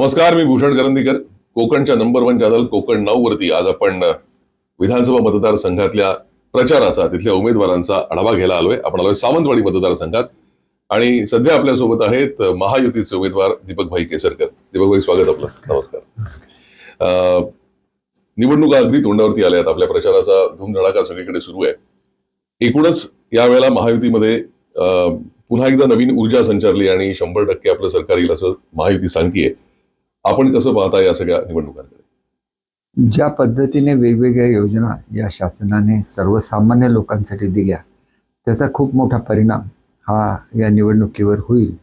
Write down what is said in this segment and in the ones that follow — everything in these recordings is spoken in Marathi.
नमस्कार मी भूषण करंदीकर. कोकणच्या नंबर वन चॅनल कोकण नऊ वरती आज आपण विधानसभा मतदारसंघातल्या प्रचाराचा तिथल्या उमेदवारांचा आढावा घ्यायला आलोय. आपण आलोय सावंतवाडी मतदारसंघात. आणि सध्या आपल्यासोबत आहेत महायुतीचे उमेदवार दीपकभाई केसरकर. दीपकभाई स्वागत आपलं. नमस्कार. निवडणुका अगदी तोंडावरती आल्यात. आपल्या प्रचाराचा धूमधडाका सगळीकडे सुरू आहे. एकूणच यावेळेला महायुतीमध्ये पुन्हा एकदा नवीन ऊर्जा संचारली आणि शंभर टक्के आपलं सरकार येईल असं महायुती सांगतीये. आपण कसं पाहता या सगळ्या निवडणुकांकडे ज्या पद्धतीने वेगवेगळ्या योजना या शासनाने सर्वसामान्य लोकांसाठी दिल्या त्याचा खूप मोठा परिणाम हा या निवडणुकीवर होईल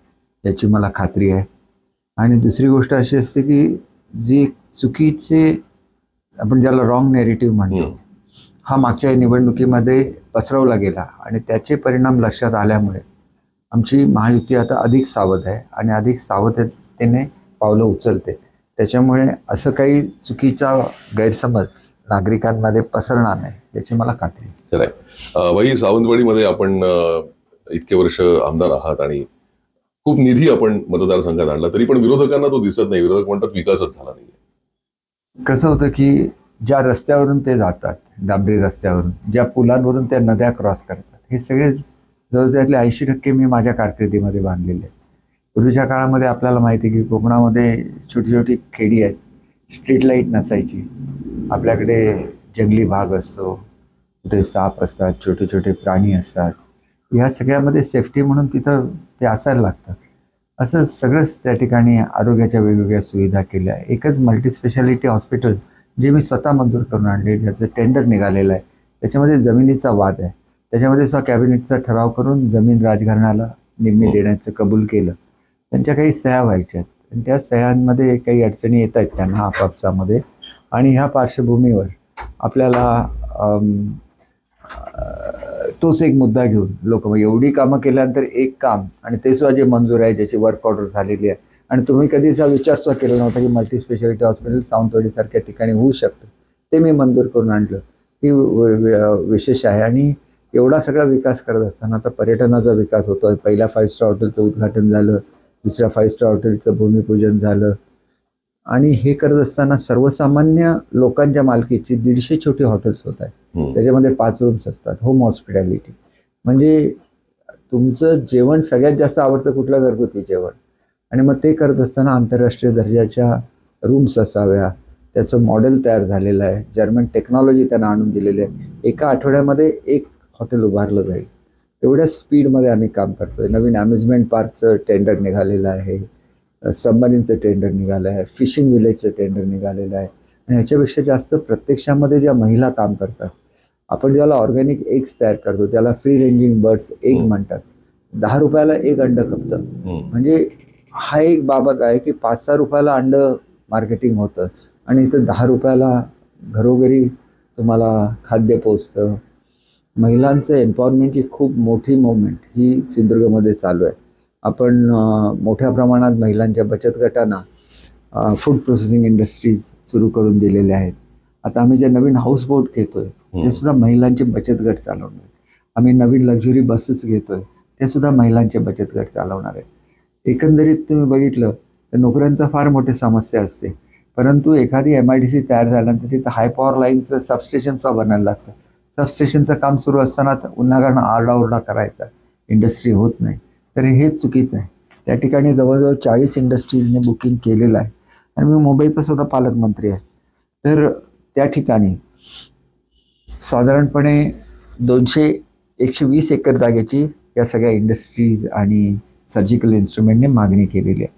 याची मला खात्री आहे आणि दुसरी गोष्ट अशी असते की जी चुकीचे आपण ज्याला रॉंग नेरेटिव्ह म्हणतो. हा मागच्या निवडणुकीमध्ये पसरवला गेला आणि त्याचे परिणाम लक्षात आल्यामुळे आमची महायुती आता अधिक सावध आहे आणि अधिक सावधतेने पावलं उचलते. त्याच्यामुळे असं काही चुकीचा गैरसमज नागरिकांमध्ये पसरणार नाही याची मला खात्री भाई सावंतवाडीमध्ये आपण इतके वर्ष आमदार आहात आणि खूप निधी आपण मतदारसंघात आणला तरी पण विरोधकांना तो दिसत नाही. विरोधक म्हणतात विकासच झाला नाही कसं होतं की ज्या रस्त्यावरून ते जातात डांबरी रस्त्यावरून ज्या पुलांवरून त्या नद्या क्रॉस करतात हे सगळे जवळ त्यातले ऐंशी टक्के मी माझ्या कारकिर्दीमध्ये बांधलेले पूर्वीच्या काळामध्ये आपल्याला माहिती आहे की कोकणामध्ये छोटी छोटी खेडी आहेत. स्ट्रीट लाइट नसायची. आपल्याकडे जंगली भाग असतो. कुठे साप असतात छोटे छोटे प्राणी असतात. ह्या सगळ्यामध्ये सेफ्टी म्हणून तिथं ते असायला लागतं. असं सगळंच त्या ठिकाणी आरोग्याच्या वेगवेगळ्या सुविधा केल्या. एकच मल्टीस्पेशालिटी हॉस्पिटल जे मी स्वतः मंजूर करून आणले ज्याचं टेंडर निघालेलं आहे. त्याच्यामध्ये जमिनीचा वाद आहे. त्याच्यामध्ये स्व कॅबिनेटचा ठराव करून जमीन राजघराण्याला निम्मी देण्याचं कबूल केलं. त्यांच्या काही सह्या व्हायच्या आहेत. आणि त्या सह्यांमध्ये काही अडचणी येत आहेत त्यांना आपापसामध्ये. आणि ह्या पार्श्वभूमीवर आपल्याला तोच एक मुद्दा घेऊन लोक एवढी कामं केल्यानंतर एक काम आणि ते सुद्धा जे मंजूर आहे ज्याची वर्क ऑर्डर झालेली आहे. आणि तुम्ही कधीचा विचार सुद्धा केला नव्हता की मल्टी स्पेशालिटी हॉस्पिटल सावंतवाडीसारख्या ठिकाणी होऊ शकतं. ते मी मंजूर करून आणलं. ही विशेष आहे. आणि एवढा सगळा विकास करत असताना आता पर्यटनाचा विकास होतो आहे पहिल्या फाईव्ह स्टार हॉटेलचं उद्घाटन झालं. दुसऱ्या फाईव्ह स्टार हॉटेलचं भूमिपूजन झालं. आणि हे करत असताना सर्वसामान्य लोकांच्या मालकीची दीडशे छोटी हॉटेल्स होत आहेत. त्याच्यामध्ये पाच रूम्स असतात होम हॉस्पिटॅलिटी म्हणजे तुमचं जेवण सगळ्यात जास्त आवडतं कुठलं घरगुती जेवण? आणि मग ते करत असताना आंतरराष्ट्रीय दर्जाच्या रूम्स असाव्या. त्याचं मॉडेल तयार झालेलं आहे. जर्मन टेक्नॉलॉजी त्यांना आणून दिलेली आहे. एका आठवड्यामध्ये एक हॉटेल उभारलं जाईल. एवढ्या स्पीडमध्ये आम्ही काम करतोय. नवीन अम्युजमेंट पार्कचं टेंडर निघालेलं आहे. सबमरीनचं टेंडर निघालं आहे. फिशिंग विलेजचं टेंडर निघालेलं आहे. आणि ह्याच्यापेक्षा जास्त प्रत्यक्षामध्ये ज्या महिला काम करतात आपण ज्याला ऑर्गॅनिक एग्स तयार करतो त्याला फ्री रेंजिंग बर्ड्स एग. म्हणतात. दहा रुपयाला एक अंड खपतं. हम्म. म्हणजे हा एक बाबत आहे की पाच सहा रुपयाला अंड मार्केटिंग होतं आणि इथं दहा रुपयाला घरोघरी तुम्हाला खाद्य पोचतं महिलांचं एम्पॉवरमेंटची खूप मोठी मुवमेंट ही सिंधुदुर्गमध्ये चालू आहे. आपण मोठ्या प्रमाणात महिलांच्या बचत गटांना फूड प्रोसेसिंग इंडस्ट्रीज सुरू करून दिलेल्या आहेत. आता आम्ही जे नवीन हाऊस बोट घेतोय ते सुद्धा महिलांचे बचत गट चालवणार आहेत. आम्ही नवीन लक्झुरी बसेस घेतोय ते सुद्धा महिलांचे बचत गट चालवणार आहेत. एकंदरीत तुम्ही बघितलं तर नोकऱ्यांचा फार मोठी समस्या असते. परंतु एखादी एम आय डी सी तयार झाल्यानंतर तिथं हाय पॉवर लाईनचं सबस्टेशनचं बनायला लागतं. सबस्टेशनचं काम सुरू असतानाच उन्हाळ्यानं आरडाओरडा करायचा. इंडस्ट्री होत नाही. तर हे चुकीचं आहे. त्या ठिकाणी जवळजवळ चाळीस इंडस्ट्रीजने बुकिंग केलेलं आहे. आणि मी मुंबईचा सुद्धा पालकमंत्री आहे. तर त्या ठिकाणी साधारणपणे दोनशे एकशे वीस एकर जागेची या सगळ्या इंडस्ट्रीज आणि सर्जिकल इन्स्ट्रुमेंटने मागणी केलेली आहे.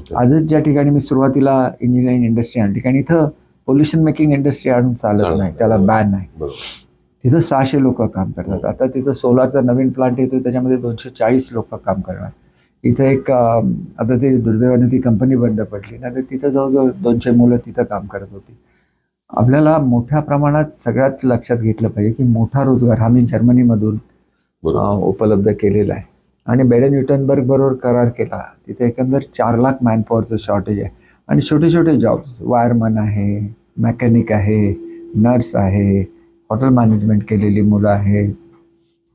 ओके. आजच ज्या ठिकाणी मी सुरुवातीला इंजिनिअरिंग इंडस्ट्री आणली कारण इथं पोल्युशन मेकिंग इंडस्ट्री आणून चालत नाही. नाही. त्याला बॅन आहे बरोबर. तिथं सहाशे लोक काम करतात. आता तिथं सोलारचा नवीन प्लांट येतो त्याच्यामध्ये दोनशे चाळीस लोक काम करणार. इथं एक आता ते दुर्दैवाने ती कंपनी बंद पडली ना तर तिथं जवळजवळ दोनशे मुलं तिथं काम करत होती. आपल्याला मोठ्या प्रमाणात सगळ्यात लक्षात घेतलं पाहिजे की मोठा रोजगार हा मी जर्मनीमधून उपलब्ध केलेला आहे. आणि बेडन युटनबर्ग बरोबर करार केला. तिथे एकंदर चार लाख मॅनपॉवरचं शॉर्टेज आहे. आणि छोटे छोटे जॉब्स वायरमन आहे मेकॅनिक आहे नर्स आहे हॉटेल मॅनेजमेंट केलेली मुलं आहेत.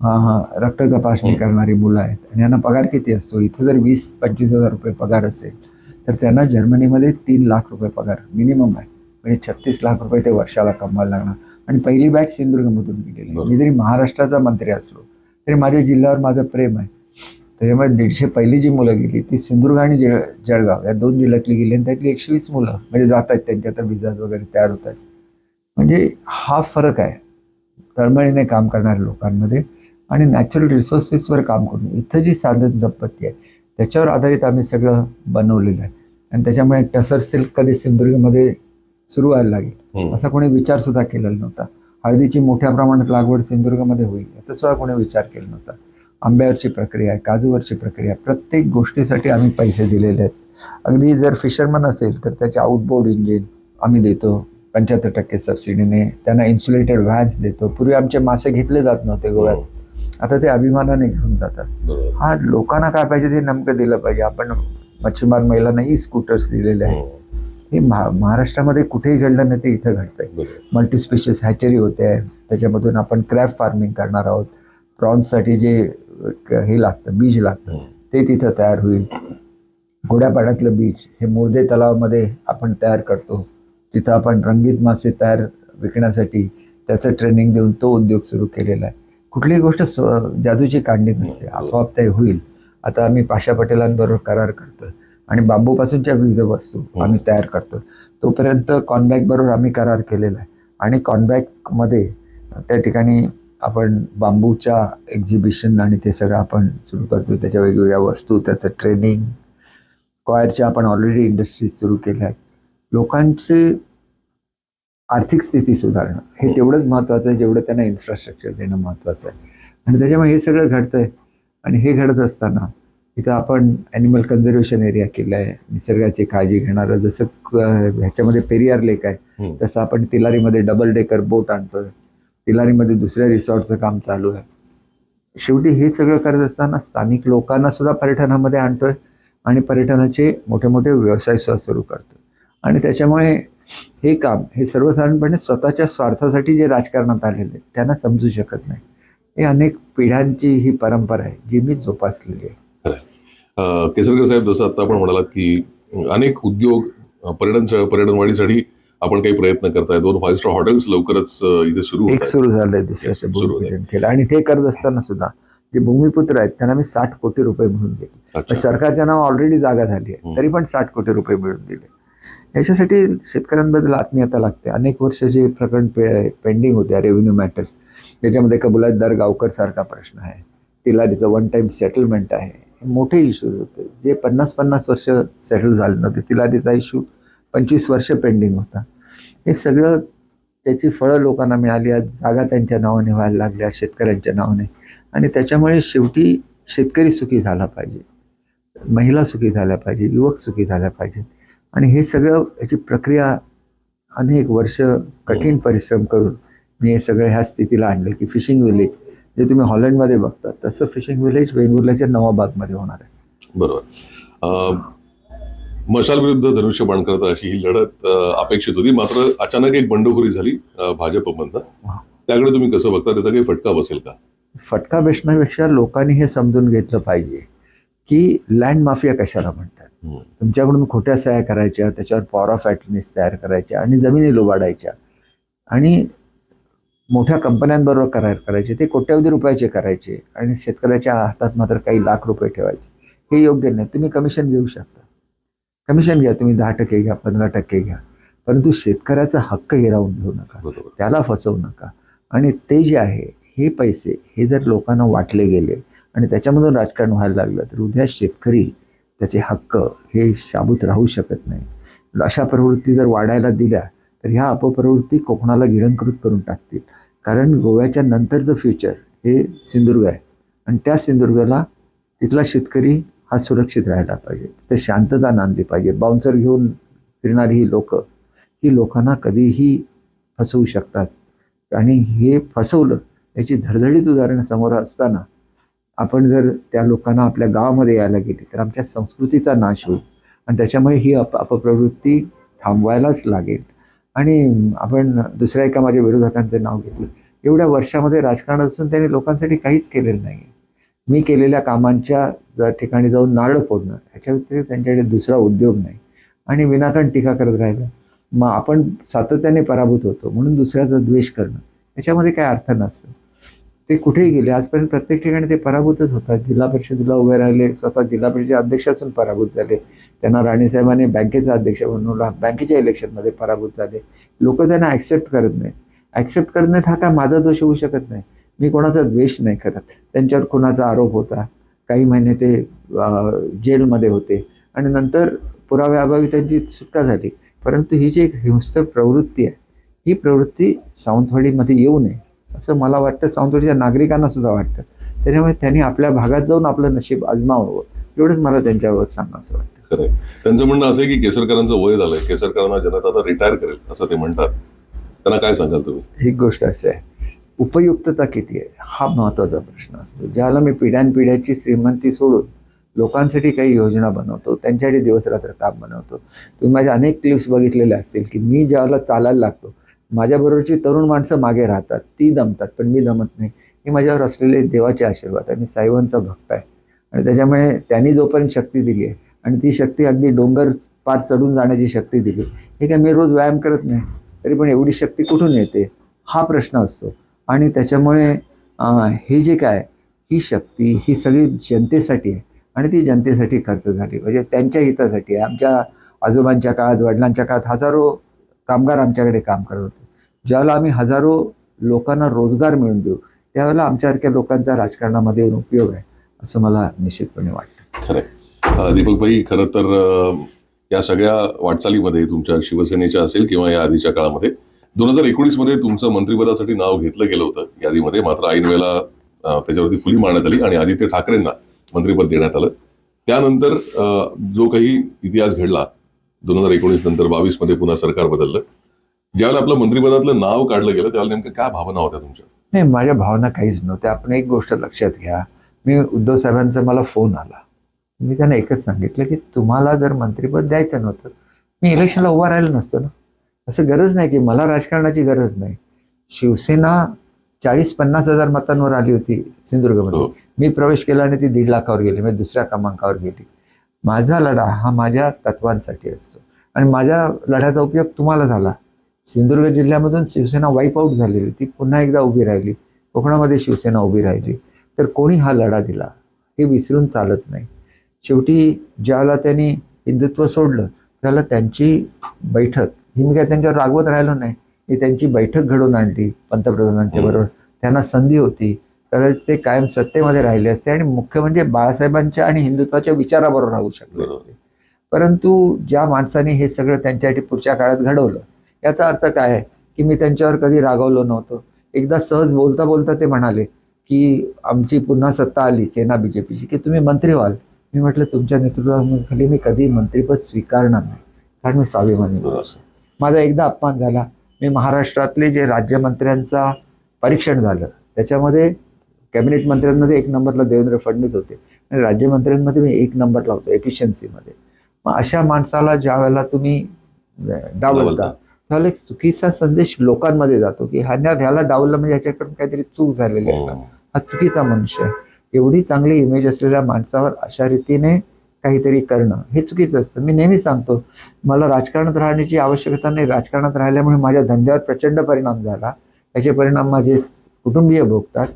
हां हां रक्त तपासणी हं. करणारी मुलं आहेत. आणि यांना पगार किती असतो? इथं जर वीस पंचवीस हजार रुपये पगार असेल तर त्यांना जर्मनीमध्ये तीन लाख रुपये पगार मिनिमम आहे. म्हणजे छत्तीस लाख रुपये ते वर्षाला कमवायला लागणार. आणि पहिली बॅच सिंधुदुर्गमधून गेलेली. मी जरी महाराष्ट्राचा मंत्री असलो तरी माझ्या जिल्ह्यावर माझं प्रेम आहे. त्याच्यामुळे दीडशे पहिली जी मुलं गेली ती सिंधुदुर्ग आणि जळ जळगाव या दोन जिल्ह्यातली गेली आणि त्यातली एकशे वीस मुलं म्हणजे जात आहेत त्यांच्या आता विजाज वगैरे तयार होत आहेत. म्हणजे हा फरक आहे. तळमळीने काम करणाऱ्या लोकांमध्ये आणि नॅचरल रिसोर्सेसवर काम करून इथं जी साधन संपत्ती आहे त्याच्यावर आधारित आम्ही सगळं बनवलेलं आहे आणि त्याच्यामुळे टसर सिल्क कधी सिंधुदुर्गमध्ये सुरू व्हायला लागेल. असा कोणी विचार सुद्धा केलेला नव्हता हळदीची मोठ्या प्रमाणात लागवड सिंधुदुर्गमध्ये होईल याचा सुद्धा कोणी विचार केला नव्हता आंब्यावरची प्रक्रिया आहे काजूवरची प्रक्रिया आहे. प्रत्येक गोष्टीसाठी आम्ही पैसे दिलेले आहेत अगदी जर फिशरमन असेल तर त्याचे आउटबोर्ड इंजिन आम्ही देतो पंच्याहत्तर टक्के सबसिडीने त्यांना इन्सुलेटेड व्हॅन्स देतो. पूर्वी आमचे मासे घेतले जात नव्हते गोव्यात. आता ते अभिमानाने घेऊन जातात. हा लोकांना काय पाहिजे ते नेमकं दिलं पाहिजे. आपण मच्छीमार महिलांना ई स्कूटर्स दिलेले आहेत. हम्म. हे महा महाराष्ट्रामध्ये कुठेही घडलं नाही ते इथं घडतंय. मल्टीस्पेशियस हॅचरी होते. आहे त्याच्यामधून आपण क्रॅप फार्मिंग करणार आहोत. प्रॉन्ससाठी जे हे लागतं बीज लागतं हम्म. ते तिथं तयार होईल. घोड्यापाड्यातलं बीज हे मोरदे तलावामध्ये आपण तयार करतो. तिथं आपण रंगीत मासे तयार विकण्यासाठी त्याचं ट्रेनिंग देऊन तो उद्योग सुरू केलेला आहे. कुठलीही गोष्ट स्व जादूची काढणी नसते. आपोआप ते होईल. आता आम्ही पाशा पटेलांबरोबर करार करतोय. आणि बांबूपासूनच्या विविध वस्तू आम्ही तयार करतो तोपर्यंत कॉनबॅक बरोबर आम्ही करार केलेला आहे. आणि कॉनबॅकमध्ये त्या ठिकाणी आपण बांबूच्या एक्झिबिशन आणि ते सगळं आपण सुरू करतो त्याच्या वेगवेगळ्या वस्तू त्याचं ट्रेनिंग कॉयरच्या आपण ऑलरेडी इंडस्ट्रीज सुरू केल्या आहेत. लोकांची आर्थिक स्थिती सुधारणं हे तेवढंच महत्त्वाचं आहे जेवढं त्यांना इन्फ्रास्ट्रक्चर देणं महत्त्वाचं आहे. आणि त्याच्यामुळे हे सगळं घडतंय. आणि हे घडत असताना इथं आपण ॲनिमल कन्झर्वेशन एरिया केला आहे. निसर्गाची काळजी घेणारं जसं ह्याच्यामध्ये पेरियार लेक आहे हम्म. तसं आपण तिलारीमध्ये डबल डेकर बोट आणतोय. तिलारीमध्ये दुसऱ्या रिसॉर्टचं काम चालू आहे. शेवटी हे सगळं करत असताना स्थानिक लोकांना सुद्धा पर्यटनामध्ये आणतोय आणि पर्यटनाचे मोठे मोठे व्यवसाय सुद्धा सुरू करतोय. आणि त्याच्यामुळे हे काम हे सर्वसाधारणपणे स्वतःच्या स्वार्थासाठी जे राजकारणात आलेले त्यांना समजू शकत नाही. हे अनेक पिढ्यांची ही परंपरा आहे जी मी जोपासलेली आहे. केसरकर साहेब जसं आता आपण म्हणालात की अनेक उद्योग पर्यटन पर्यटन वाढीसाठी आपण काही प्रयत्न करताय. दोन फाईव्ह स्टार हॉटेल्स लवकरच इथे सुरू एक सुरू झालंय दुसऱ्याचं. भूमिपूजन केलं. आणि ते करत असताना सुद्धा जे भूमिपुत्र आहेत त्यांना मी साठ कोटी रुपये मिळून दिले. सरकारच्या नाव ऑलरेडी जागा झाली आहे. तरी पण साठ कोटी रुपये मिळून दिले. याच्यासाठी शेतकऱ्यांबद्दल आत्मीयता लागते. अनेक वर्ष जे प्रकरण पे पेंडिंग होत्या रेव्हेन्यू मॅटर्स ज्याच्यामध्ये कबुलातदार गावकरसारखा प्रश्न आहे. तिलारीचं वन टाईम सेटलमेंट आहे. हे मोठे इश्यूज होते. जे पन्नास पन्नास वर्ष सेटल झाले नव्हते. तिलारीचा इश्यू पंचवीस वर्ष पेंडिंग होता. हे सगळं त्याची फळं लोकांना मिळाली. आज जागा त्यांच्या नावाने व्हायला लागल्या शेतकऱ्यांच्या नावाने. आणि त्याच्यामुळे शेवटी शेतकरी सुखी झाला पाहिजे. महिला सुखी झाल्या पाहिजे युवक सुखी झाल्या पाहिजेत. आणि हे सगळं याची प्रक्रिया अनेक वर्ष कठीण परिश्रम करून मी हे सगळं ह्या स्थितीला आणलं की फिशिंग विलेज जे तुम्ही हॉलंडमध्ये बघता तसं फिशिंग विलेज वेंगुर्ल्याच्या नवाबागमध्ये होणार आहे. बरोबर. मशाल विरुद्ध धनुष्यबाण करत अशी ही लढत अपेक्षित होती. मात्र अचानक एक बंडखोरी झाली भाजपमधनं. त्याकडे तुम्ही कसं बघता? त्याचा काही फटका बसेल का? फटका बेसण्यापेक्षा लोकांनी हे समजून घेतलं पाहिजे की लँड माफिया कशाला म्हणतात. तुमच्याकडून खोट्या सह्या करायच्या त्याच्यावर पॉवर ऑफ ॲटर्नीज तयार करायच्या आणि जमिनी लोबाडायच्या. आणि मोठ्या कंपन्यांबरोबर करार करायचे ते कोट्यवधी रुपयाचे करायचे आणि शेतकऱ्याच्या हातात मात्र काही लाख रुपये ठेवायचे. हे योग्य नाही. तुम्ही कमिशन घेऊ शकता. कमिशन घ्या. तुम्ही दहा टक्के घ्या पंधरा टक्के घ्या. परंतु शेतकऱ्याचा हक्क हिरावून घेऊ नका. त्याला फसवू नका. आणि ते जे आहे हे पैसे हे जर लोकांना वाटले गेले आणि त्याच्यामधून राजकारण व्हायला लागलं तर उद्या शेतकरी त्याचे हक्क हे शाबूत राहू शकत नाही. अशा प्रवृत्ती जर वाढायला दिल्या तर ह्या अपप्रवृत्ती कोकणाला गिळंकृत करून टाकतील. कारण गोव्याच्या नंतरचं फ्युचर हे सिंधुदुर्ग आहे. आणि त्या सिंधुदुर्गाला तिथला शेतकरी हा सुरक्षित राहायला पाहिजे. तिथे शांतता नांदली पाहिजे. बाउन्सर घेऊन फिरणारी ही लोकं ही लोकांना कधीही फसवू शकतात. आणि हे फसवलं याची धडधडीत उदाहरणं समोर असताना आपण जर त्या लोकांना आपल्या गावामध्ये यायला गेले तर आमच्या संस्कृतीचा नाश होईल. आणि त्याच्यामुळे ही अप अपप्रवृत्ती थांबवायलाच लागेल. आणि आपण दुसऱ्या एका माझ्या विरोधकांचं नाव घेतलं. एवढ्या वर्षामध्ये राजकारण असून त्यांनी लोकांसाठी काहीच केलेलं नाही मी केलेल्या कामांच्या ज्या ठिकाणी जाऊन नारळ फोडणं ह्याच्या व्यतिरिक्त त्यांच्याकडे दुसरा उद्योग नाही. आणि विनाकारण टीका करत राहिलं. मग आपण सातत्याने पराभूत होतो म्हणून दुसऱ्याचा द्वेष करणं याच्यामध्ये काय अर्थ नसतं. ते कुठेही गेले. आजपर्यंत प्रत्येक ठिकाणी ते पराभूतच होतात. जिल्हा परिषदेला उभे राहिले स्वतः जिल्हा परिषद अध्यक्ष असून पराभूत झाले. त्यांना राणेसाहेबांनी बँकेचा अध्यक्ष बनवला. बँकेच्या इलेक्शनमध्ये पराभूत झाले. लोक त्यांना ॲक्सेप्ट करत नाहीत. ॲक्सेप्ट करत नाहीत हा काय माझा दोष होऊ शकत नाही. मी कोणाचा द्वेष नाही करत. त्यांच्यावर कोणाचा आरोप होता. काही महिने ते जेलमध्ये होते. आणि नंतर पुराव्याअभावी त्यांची सुटका झाली. परंतु ही जी एक हिंसक प्रवृत्ती आहे ही प्रवृत्ती सावंतवाडीमध्ये येऊ नये. असं मला वाटतं सावंतवाडीच्या नागरिकांना सुद्धा वाटतं. त्याच्यामुळे त्यांनी आपल्या भागात जाऊन आपलं नशीब आजमावं. एवढंच मला त्यांच्याबाबत सांगा असं वाटतं. खरंय. त्यांचं म्हणणं असं आहे की केसरकरांचं वय झालंय. केसरकरांना जनता आता रिटायर करेल असं ते म्हणतात. त्यांना काय सांगाल तुम्ही? ही गोष्ट अशी आहे. उपयुक्तता किती आहे? हा महत्त्वाचा प्रश्न असतो. ज्याला मी पिढ्यानपिढ्याची श्रीमंती सोडून लोकांसाठी काही योजना बनवतो त्यांच्यासाठी दिवसरात्र काम बनवतो. तुम्ही माझ्या अनेक क्लिप्स बघितलेल्या असतील की मी ज्यावेळेला चालायला लागतो माझ्याबरोबरची तरुण माणसं मागे राहतात ती दमतात पण मी दमत नाही. हे माझ्यावर असलेले देवाचे आशीर्वाद आहे मी साईबांचा भक्त आहे. आणि त्याच्यामुळे त्यांनी जोपर्यंत शक्ती दिली आहे आणि ती शक्ती अगदी डोंगर पार चढून जाण्याची शक्ती दिली हे काय मी रोज व्यायाम करत नाही तरी पण एवढी शक्ती कुठून येते हा प्रश्न असतो. आणि त्याच्यामुळे हे जे काय ही शक्ती ही सगळी जनतेसाठी आहे. आणि ती जनतेसाठी खर्च झाली. म्हणजे त्यांच्या हितासाठी आहे. आमच्या आजोबांच्या काळात वडिलांच्या काळात हजारो कामगार आमच्याकडे काम करत होते. ज्यावेळेला आम्ही हजारो लोकांना रोजगार मिळून देऊ त्यावेळेला आमच्यासारख्या लोकांचा राजकारणामध्ये उपयोग आहे असं मला निश्चितपणे वाटतं. खरं दीपकभाई खरं तर या सगळ्या वाटचालीमध्ये तुमच्या शिवसेनेच्या असेल किंवा या आधीच्या काळामध्ये दोन हजार एकोणीसमध्ये तुमचं मंत्रिपदासाठी नाव घेतलं गेलं होतं. यादीमध्ये मात्र ऐन वेळेला त्याच्यावरती फुली मारण्यात आली आणि आदित्य ठाकरेंना मंत्रिपद देण्यात आलं. त्यानंतर जो काही इतिहास घडला दोन हजार एकोणीस नंतर बावीसमध्ये पुन्हा सरकार बदललं. ज्यावेळेला आपलं मंत्रिपदातलं नाव काढलं गेलं त्यावेळेला नेमकं काय भावना होत्या तुमच्या? नाही माझ्या भावना काहीच नव्हत्या. आपण एक गोष्ट लक्षात घ्या. मी उद्धव साहेबांचा मला फोन आला. मी त्यांना एकच सांगितलं की तुम्हाला जर मंत्रिपद द्यायचं नव्हतं मी इलेक्शनला उभा राहिलो नसतो ना. असं गरज नाही की मला राजकारणाची गरज नाही. शिवसेना चाळीस पन्नास हजार मतांवर आली होती सिंधुदुर्गमध्ये. हो. मी प्रवेश केला आणि ती दीड लाखावर गेली म्हणजे दुसऱ्या क्रमांकावर गेली. माझा लढा हा माझ्या तत्वांसाठी असतो. आणि माझ्या लढ्याचा उपयोग तुम्हाला झाला. सिंधुदुर्ग जिल्ह्यामधून शिवसेना वाईप आऊट झालेली ती पुन्हा एकदा उभी राहिली. कोकणामध्ये शिवसेना उभी राहिली. तर कोणी हा लढा दिला? हे विसरून चालत नाही. शेवटी ज्यावेळेला त्यांनी हिंदुत्व सोडलं त्यावेळेला त्यांची बैठक ही मी काय त्यांच्यावर रागवत राहिलो नाही. मी त्यांची बैठक घडवून आणली पंतप्रधानांच्या हम्म. बरोबर. त्यांना संधी होती. कदाचित ते कायम सत्तेमध्ये राहिले असते आणि मुख्य म्हणजे बाळासाहेबांच्या आणि हिंदुत्वाच्या विचाराबरोबर राहू शकले. असते. परंतु ज्या माणसाने हे सगळं त्यांच्यासाठी पुढच्या काळात घडवलं याचा अर्थ काय आहे? की मी त्यांच्यावर कधी रागवलो नव्हतो. एकदा सहज बोलता बोलता ते म्हणाले की आमची पुन्हा सत्ता आली सेना बीजेपीची की तुम्ही मंत्री व्हाल. मी म्हटलं तुमच्या नेतृत्वाखाली मी कधी मंत्रीपद स्वीकारणार नाही कारण मी स्वाभिमानी माणूस माझा एकदा अपमान झाला. मी महाराष्ट्रातले जे राज्यमंत्र्यांचा परीक्षण झालं त्याच्यामध्ये कॅबिनेट मंत्र्यांमध्ये एक नंबरला देवेंद्र फडणवीस होते आणि राज्यमंत्र्यांमध्ये मी एक नंबरला होतो एफिशियन्सीमध्ये. मग अशा माणसाला ज्या वेळेला तुम्ही डावलता. त्यावेळेला एक चुकीचा संदेश लोकांमध्ये जातो की ह्याला ह्याला डावललं म्हणजे ह्याच्याकडून काहीतरी चूक झालेली आहे. हम्म. हा चुकीचा मनुष्य आहे. एवढी चांगली इमेज असलेल्या माणसावर अशा रीतीने काहीतरी करणं हे चुकीचं असतं. मी नेहमी सांगतो मला राजकारणात राहण्याची आवश्यकता नाही. राजकारणात राहिल्यामुळे माझ्या धंद्यावर प्रचंड परिणाम झाला. याचे परिणाम माझे कुटुंबीय भोगतात.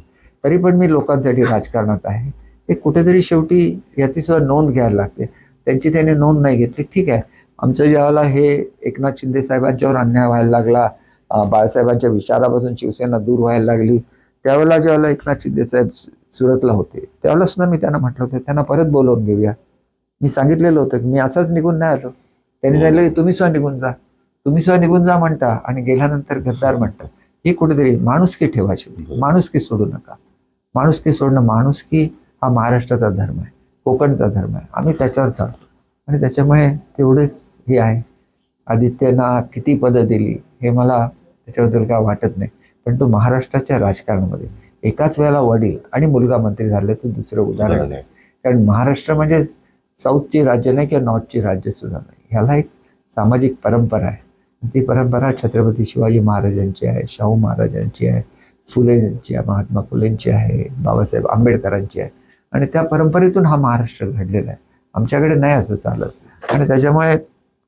तरी पण मी लोकांसाठी राजकारणात आहे. हे कुठेतरी शेवटी याची सुद्धा नोंद घ्यायला लागते. त्यांची त्याने नोंद नाही घेतली. ठीक आहे. आमचं ज्यावेळेला हे एकनाथ शिंदे साहेबांच्यावर अन्याय व्हायला लागला बाळासाहेबांच्या विचारापासून शिवसेना दूर व्हायला लागली त्यावेळेला ज्यावेळेला एकनाथ शिंदे साहेब सुरतला होते त्यावेळेला सुद्धा मी त्यांना म्हटलं होतं त्यांना परत बोलवून घेऊया. मी सांगितलेलं होतं की मी असाच निघून नाही आलो. त्यांनी सांगितलं की तुम्ही सुद्धा निघून जा. तुम्ही सुद्धा निघून जा म्हणता आणि गेल्यानंतर गद्दार म्हणता हे कुठेतरी माणुसकी ठेवा शेवटी माणुसकी सोडू नका. माणुसकी सोडणं माणुसकी हा महाराष्ट्राचा धर्म आहे कोकणचा धर्म आहे. आम्ही त्याच्यावर चालतो आणि त्याच्यामुळे तेवढेच हे आहे. आदित्यना किती पदं दिली हे मला त्याच्याबद्दल काय वाटत नाही. पण तो महाराष्ट्राच्या राजकारणामध्ये एकाच वेळेला वडील आणि मुलगा मंत्री झाल्याचं दुसरं उदाहरण आहे. कारण महाराष्ट्र म्हणजे साऊथची राज्य नाही किंवा नॉर्थची राज्य सुद्धा नाही. ह्याला एक सामाजिक परंपरा आहे. ती परंपरा छत्रपती शिवाजी महाराजांची आहे शाहू महाराजांची आहे फुलेंची आहे महात्मा फुलेंची आहे बाबासाहेब आंबेडकरांची आहे. आणि त्या परंपरेतून हा महाराष्ट्र घडलेला आहे. आमच्याकडे नाही असं चालत. आणि त्याच्यामुळे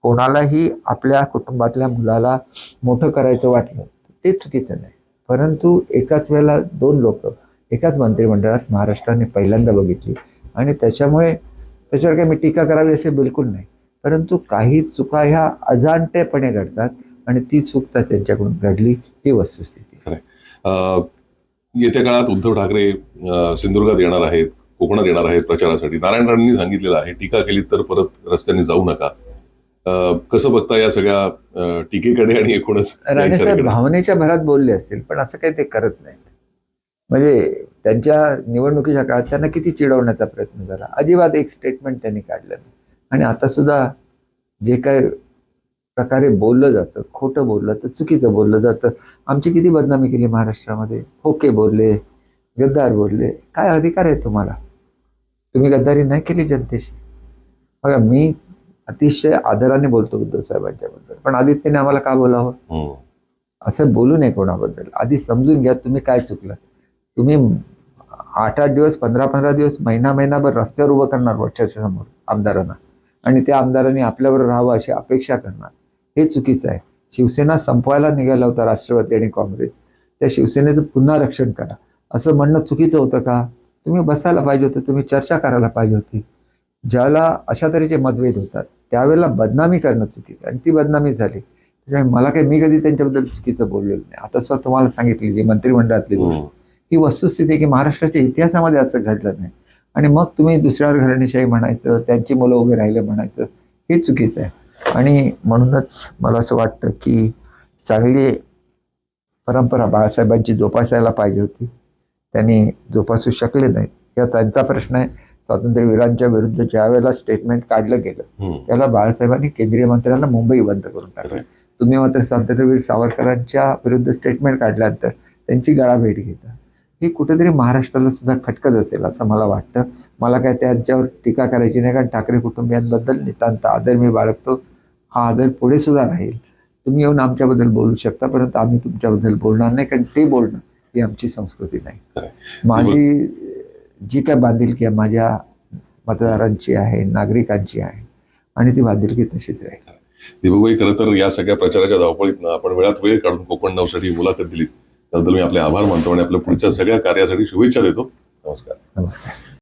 कोणालाही आपल्या कुटुंबातल्या मुलाला मोठं करायचं वाटलं ते चुकीचं नाही. परंतु एकाच वेळेला दोन लोक एकाच मंत्रिमंडळात महाराष्ट्राने पहिल्यांदा बघितली. आणि त्याच्यामुळे त्याच्यावर काही मी टीका करावी असे बिलकुल नाही. परंतु काही चुका ह्या अजाणतेपणे घडतात आणि ती चूक तर त्यांच्याकडून घडली ही वस्तुस्थिती. येत्या काळात उद्धव ठाकरे सिंधुदुर्गात येणार आहेत. कोकणात येणार आहेत प्रचारासाठी. नारायण राणेंनी सांगितलेलं आहे टीका केली तर परत रस्त्याने जाऊ नका. कसं बघता या सगळ्या टीकेकडे आणि एकूणच? भावनेच्या भरात बोलले असतील पण असं काही ते करत नाहीत. म्हणजे त्यांच्या निवडणुकीच्या काळात त्यांना किती चिडवण्याचा प्रयत्न झाला? अजिबात एक स्टेटमेंट त्यांनी काढलं नाही. आणि आता सुद्धा जे काय प्रकारे बोललं जातं खोटं बोललं तर चुकीचं बोललं जातं. आमची किती बदनामी केली महाराष्ट्रामध्ये? होके बोलले गद्दार बोलले. काय अधिकार आहे तुम्हाला? तुम्ही गद्दारी नाही केली जनतेशी? बघा मी अतिशय आदराने बोलतो उद्धव साहेबांच्याबद्दल. पण आदित्यने आम्हाला का बोलावं? हम्म. असं बोलू नये कोणाबद्दल. आधी समजून घ्या तुम्ही काय चुकलं. तुम्ही आठ आठ दिवस पंधरा पंधरा दिवस महिना महिनाभर रस्त्यावर उभं करणार वर्षाच्या समोर आमदारांना. आणि त्या आमदारांनी आपल्यावर राहावं अशी अपेक्षा करणार. हे चुकीचं आहे. शिवसेना संपवायला निघाला होता राष्ट्रवादी आणि काँग्रेस. त्या शिवसेनेचं पुन्हा रक्षण करा. असं म्हणणं चुकीचं होतं का? तुम्ही बसायला पाहिजे होतं तुम्ही चर्चा करायला पाहिजे होती. ज्याला अशा तऱ्हेचे मतभेद होतात त्यावेळेला बदनामी करणं चुकीचं आणि ती बदनामी झाली. त्याच्यामुळे मला काही मी कधी त्यांच्याबद्दल चुकीचं बोललेलं नाही. आता स्वतः तुम्हाला सांगितली जी मंत्रिमंडळातली गोष्ट. हम्म. ही वस्तुस्थिती आहे की महाराष्ट्राच्या इतिहासामध्ये असं घडलं नाही. आणि मग तुम्ही दुसऱ्यावर घराणेशाही म्हणायचं त्यांची मुलं उभे राहिले म्हणायचं हे चुकीचं आहे. आणि म्हणूनच मला असं वाटतं की चांगली परंपरा बाळासाहेबांची जोपासायला पाहिजे होती. त्यांनी जोपासू शकले नाहीत. या त्यांचा प्रश्न आहे स्वातंत्र्यवीरांच्या विरुद्ध ज्या वेळेला स्टेटमेंट काढलं गेलं. त्याला बाळासाहेबांनी केंद्रीय मंत्र्यांना मुंबई बंद करून टाकलं. तुम्ही मात्र स्वातंत्र्यवीर सावरकरांच्या विरुद्ध स्टेटमेंट काढल्यानंतर त्यांची गळाभेट घेता. हे कुठेतरी महाराष्ट्राला सुद्धा खटकत असेल असं मला वाटतं. मला काय त्यांच्यावर टीका करायची नाही कारण ठाकरे कुटुंबियांबद्दल नितांत आदर मी बाळगतो. हा आदर पुढे सुद्धा राहील. तुम्ही येऊन आमच्याबद्दल बोलू शकता परंतु आम्ही तुमच्याबद्दल बोलणार नाही कारण ते बोलणं ही आमची संस्कृती नाही. माझी जी काय बांधिलकी आहे माझ्या मतदारांची आहे नागरिकांची आहे आणि ती बांधिलकी तशीच राहील. दीपकभाई खरं तर या सगळ्या प्रचाराच्या धावपळीतनं आपण वेळात वेळ काढून कोकण नऊसाठी मुलाखत दिली त्याबद्दल मी आपले आभार मानतो आणि आपल्या पुढच्या सगळ्या कार्यासाठी शुभेच्छा देतो. नमस्कार. नमस्कार.